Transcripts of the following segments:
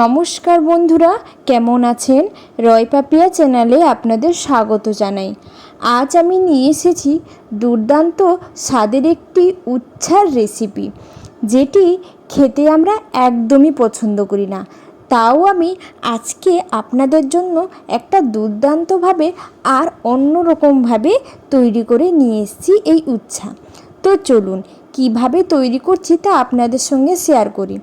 নমস্কার বন্ধুরা, কেমন আছেন? রয় পাপিয়া চ্যানেলে আপনাদের স্বাগত জানাই। আজ আমি নিয়ে এসেছি দুর্দান্ত স্বাদের একটি উচ্ছার রেসিপি, যেটি খেতে আমরা একদমই পছন্দ করি না। তাও আমি আজকে আপনাদের জন্য একটা দুর্দান্তভাবে আর অন্যরকমভাবে তৈরি করে নিয়ে এসেছি এই উচ্ছা। তো চলুন, কীভাবে তৈরি করছি তা আপনাদের সঙ্গে শেয়ার করি।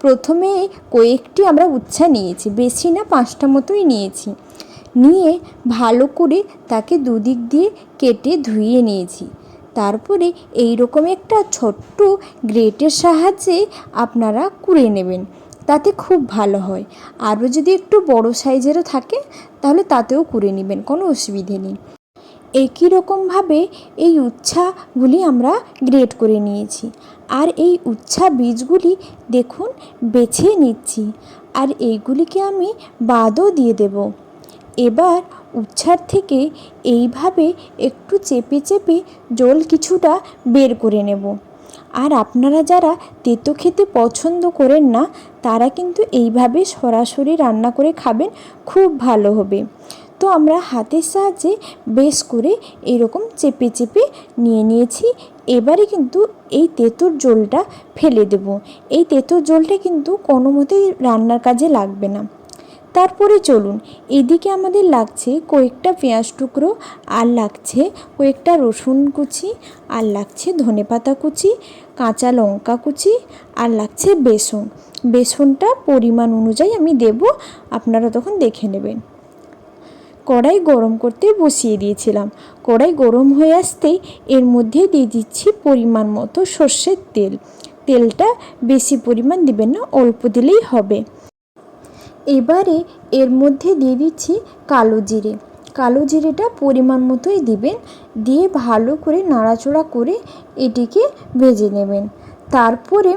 প্রথমে কয়েকটি আমরা উচ্ছা নিয়েছি, বেশি না পাঁচটা মতোই নিয়েছি। নিয়ে ভালো করে তাকে দুদিক দিয়ে কেটে ধুয়ে নিয়েছি। তারপরে এই রকম একটা ছোট্ট গ্রেটের সাহায্যে আপনারা কুড়ে নেবেন, তাতে খুব ভালো হয়। আরও যদি একটু বড় সাইজেরও থাকে, তাহলে তাতেও কুড়ে নেবেন, কোনো অসুবিধে নেই। একই রকমভাবে এই উচ্ছাগুলি আমরা গ্রেট করে নিয়েছি। আর এই উচ্ছা বীজগুলি দেখুন, বেছে নিচ্ছি। আর এইগুলিকে আমি বাদও দিয়ে দেব। এবার উচ্ছার থেকে এইভাবে একটু চেপে চেপে জল কিছুটা বের করে নেব। আর আপনারা যারা তেতো খেতে পছন্দ করেন না, তারা কিন্তু এইভাবে সরাসরি রান্না করে খাবেন, খুব ভালো হবে। তো আমরা হাতের সাহায্যে বেশ করে এরকম চেপে চেপে নিয়ে নিয়েছি। এবারে কিন্তু এই তেঁতুর জলটা ফেলে দেব। এই তেঁতুর জলটা কিন্তু কোনো মতেই রান্নার কাজে লাগবে না। তারপরে চলুন, এদিকে আমাদের লাগছে কয়েকটা পেঁয়াজ টুকরো, আর লাগছে কয়েকটা রসুন কুচি, আর লাগছে ধনেপাতা কুচি, কাঁচা লঙ্কা কুচি, আর লাগছে বেসন। বেসনটা পরিমাণ অনুযায়ী আমি দেব, আপনারা তখন দেখে নেবেন। কড়াই গরম করতে বসিয়ে দিয়েছিলাম। কড়াই গরম হয়ে আসতেই এর মধ্যে দিয়ে দিচ্ছি পরিমাণ মতো সর্ষের তেল। তেলটা বেশি পরিমাণ দিবেন না, অল্প দিলেই হবে। এবারে এর মধ্যে দিয়ে দিচ্ছি কালো জিরে। কালো জিরেটা পরিমাণ মতোই দিবেন, দিয়ে ভালো করে নাড়াচড়া করে এটিকে ভেজে নেবেন। তারপরে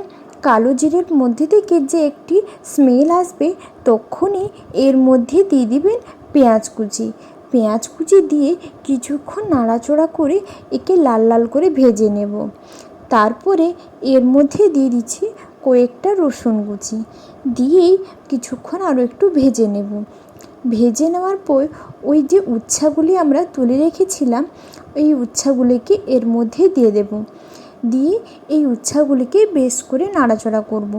কালো জিরের মধ্যে থেকে যে একটি স্মেল আসবে, তখনই এর মধ্যে দিয়ে দিবেন পেঁয়াজ কুচি। পেঁয়াজ কুচি দিয়ে কিছুক্ষণ নাড়াচড়া করে একে লাল লাল করে ভেজে নেব। তারপরে এর মধ্যে দিয়ে দিচ্ছি কয়েকটা রসুন কুচি। দিয়েই কিছুক্ষণ আরও একটু ভেজে নেব। ভেজে নেওয়ার পর ওই যে উচ্ছাগুলি আমরা তুলে রেখেছিলাম, এই উচ্ছাগুলিকে এর মধ্যে দিয়ে দেব। দিয়ে এই উচ্ছাগুলিকে বেশ করে নাড়াচড়া করব।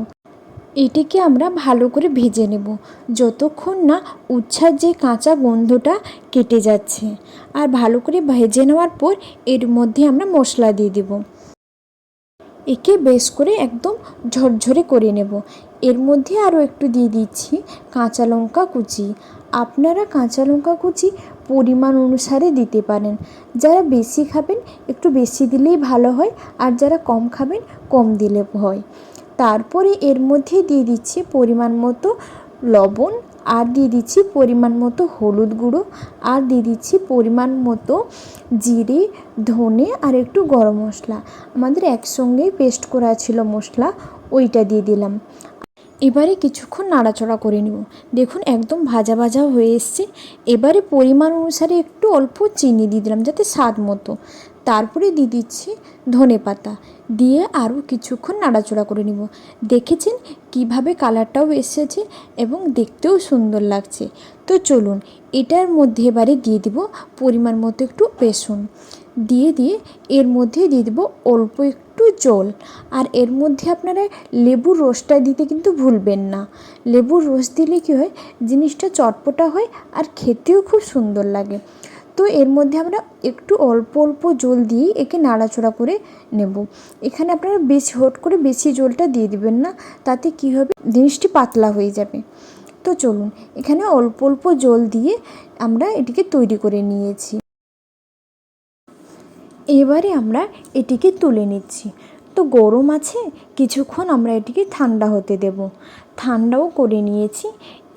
এটিকে আমরা ভালো করে ভেজে নেব। যতক্ষণ না উচ্ছার যে কাঁচা গন্ধটা কেটে যাচ্ছে। আর ভালো করে ভেজে নেওয়ার পর এর মধ্যে আমরা মশলা দিয়ে দেব। একে বেশ করে একদম ঝরঝরে করে নেব। এর মধ্যে আরও একটু দিয়ে দিচ্ছি কাঁচা লঙ্কা কুচি। আপনারা কাঁচা লঙ্কা কুচি পরিমাণ অনুসারে দিতে পারেন। যারা বেশি খাবেন একটু বেশি দিলেই ভালো হয়, আর যারা কম খাবেন কম দিলে হয়। তারপরে এর মধ্যে দিয়ে দিচ্ছি পরিমাণ মতো লবণ, আর দিয়ে দিচ্ছি পরিমাণ মতো হলুদ গুঁড়ো, আর দিয়ে দিচ্ছি পরিমাণ মতো জিরে, ধনে, আর একটু গরম মশলা। আমাদের একসঙ্গেই পেস্ট করা ছিল মশলা, ওইটা দিয়ে দিলাম। এবারে কিছুক্ষণ নাড়াচড়া করে নেব। দেখুন, একদম ভাজা ভাজা হয়ে এসছে। এবারে পরিমাণ অনুসারে একটু অল্প চিনি দিয়ে দিলাম, যাতে স্বাদ মতো। তারপরে দিয়ে দিচ্ছি ধনে পাতা। দিয়ে আরও কিছুক্ষণ নাড়াচড়া করে নিব। দেখেছেন কীভাবে কালারটাও এসেছে এবং দেখতেও সুন্দর লাগছে। তো চলুন, এটার মধ্যে এবারে দিয়ে দিব পরিমাণ মতো একটু বেসন। দিয়ে দিয়ে এর মধ্যে দিয়ে দেবো অল্প একটু জল। আর এর মধ্যে আপনারা লেবুর রসটা দিতে কিন্তু ভুলবেন না। লেবুর রস দিলে কী হয়, জিনিসটা চটপটা হয় আর খেতেও খুব সুন্দর লাগে। তো এর মধ্যে আমরা একটু অল্প অল্প জল দিয়েই একে নাড়াচড়া করে নেব। এখানে আপনারা বেশি হট করে বেশি জলটা দিয়ে দিবেন না, তাতে কী হবে? জিনিসটি পাতলা হয়ে যাবে। তো চলুন, এখানে অল্প অল্প জল দিয়ে আমরা এটিকে তৈরি করে নিয়েছি। এবারে আমরা এটিকে তুলে নিচ্ছি। তো গরম আছে, কিছুক্ষণ আমরা এটিকে ঠান্ডা হতে দেব। ঠান্ডাও করে নিয়েছি।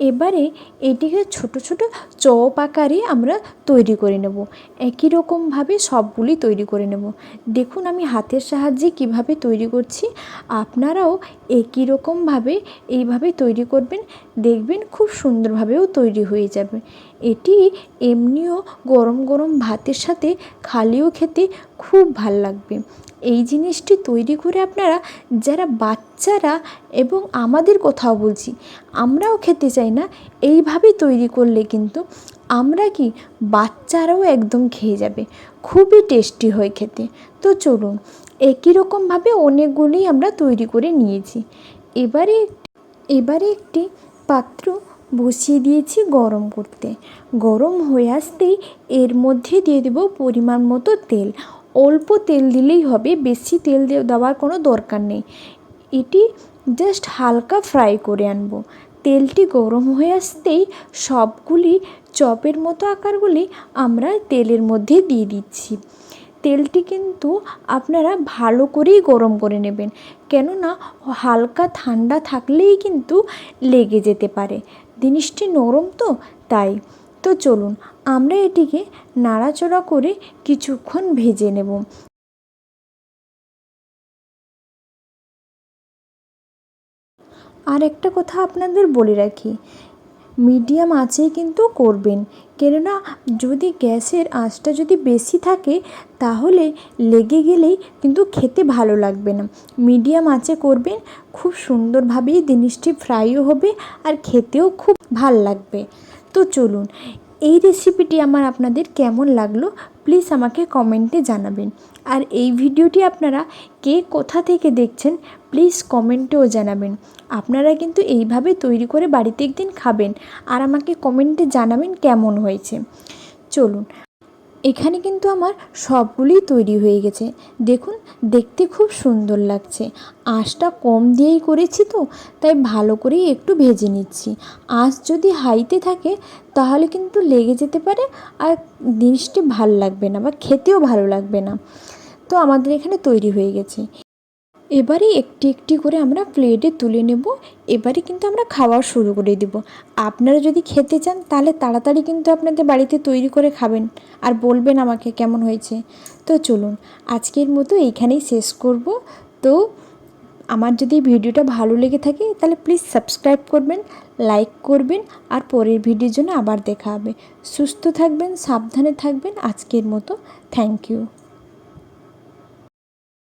এবারে এটিকে ছোট ছোট চপ আকারে আমরা তৈরি করে নেব। একই রকমভাবে সবগুলি তৈরি করে নেব। দেখুন আমি হাতের সাহায্যে কীভাবে তৈরি করছি। আপনারাও একই রকমভাবে এইভাবে তৈরি করবেন। দেখবেন খুব সুন্দরভাবেও তৈরি হয়ে যাবে। এটি এমনিও গরম গরম ভাতের সাথে খালিও খেতে খুব ভালো লাগবে। এই জিনিসটি তৈরি করে আপনারা, যারা বাচ্চারা এবং আমাদের কথাও বলছি, আমরাও খেতে চাই না, এইভাবে তৈরি করলে কিন্তু আমরা কি বাচ্চারাও একদম খেয়ে যাবে। খুবই টেস্টি হয় খেতে। তো চলুন, একই রকমভাবে অনেকগুলি আমরা তৈরি করে নিয়েছি। এবারে এবারে একটি পাত্র বসিয়ে দিয়েছি গরম করতে। গরম হয়ে আসতেই এর মধ্যে দিয়ে দেবো পরিমাণ মতো তেল। অল্প তেল দিলেই হবে, বেশি তেল দেওয়ার কোনো দরকার নেই। এটি জাস্ট হালকা ফ্রাই করে আনব। তেলটি গরম হয়ে আসতেই সবগুলি চপের মতো আকারগুলি আমরা তেলের মধ্যে দিয়ে দিচ্ছি। তেলটি কিন্তু আপনারা ভালো করেই গরম করে নেবেন। কেননা, হালকা ঠান্ডা থাকলেই কিন্তু লেগে যেতে পারে। জিনিসটি নরম তো? তাই। তো চলুন, আমরা এটিকে নাড়াচড়া করে কিছুক্ষণ ভেজে নেব। আর একটা কথা আপনাদের বলে রাখি মিডিয়াম আছে কিন্তু করবেন। কেননা যদি গ্যাসের আঁচটা যদি বেশি থাকে, তাহলে লেগে গেলেই কিন্তু খেতে ভালো লাগবে না। মিডিয়াম আঁচে করবেন, খুব সুন্দরভাবেই জিনিসটি ফ্রাইও হবে আর খেতেও খুব ভালো লাগবে। তো চলুন এই রেসিপিটি আমার আপনাদের কেমন লাগল প্লিজ আমাকে কমেন্টে জানাবেন। আর এই ভিডিওটি আপনারা কে কোথা থেকে দেখছেন প্লিজ কমেন্টেও জানাবেন। আপনারা কিন্তু এইভাবে তৈরি করে বাড়িতে একদিন খাবেন, আর আমাকে কমেন্টে জানাবেন কেমন হয়েছে। চলুন এখানে কিন্তু আমার সবগুলোই তৈরি হয়ে গেছে। দেখুন, দেখতে খুব সুন্দর লাগছে। আঁশটা কম দিয়েই করেছি তো, তাই ভালো করেই একটু ভেজে নিচ্ছি। আঁশ যদি হাইতে থাকে, তাহলে কিন্তু লেগে যেতে পারে আর জিনিসটি ভালো লাগবে না বা খেতেও ভালো লাগবে না। তো আমাদের এখানে তৈরি হয়ে গেছে। এবারে একটি একটি করে আমরা প্লেটে তুলে নেব। এবারে কিন্তু আমরা খাওয়া শুরু করে দেব। আপনারা যদি খেতে চান, তাহলে তাড়াতাড়ি কিন্তু আপনাদের বাড়িতে তৈরি করে খাবেন। আর বলবেন আমাকে কেমন হয়েছে। তো চলুন, আজকের মতো এইখানেই শেষ করব। তো আমার যদি ভিডিওটা ভালো লেগে থাকে, তাহলে প্লিজ সাবস্ক্রাইব করবেন লাইক করবেন, আর পরের ভিডিওর জন্য আবার দেখা হবে। সুস্থ থাকবেন, সাবধানে থাকবেন। আজকের মতো থ্যাংক ইউ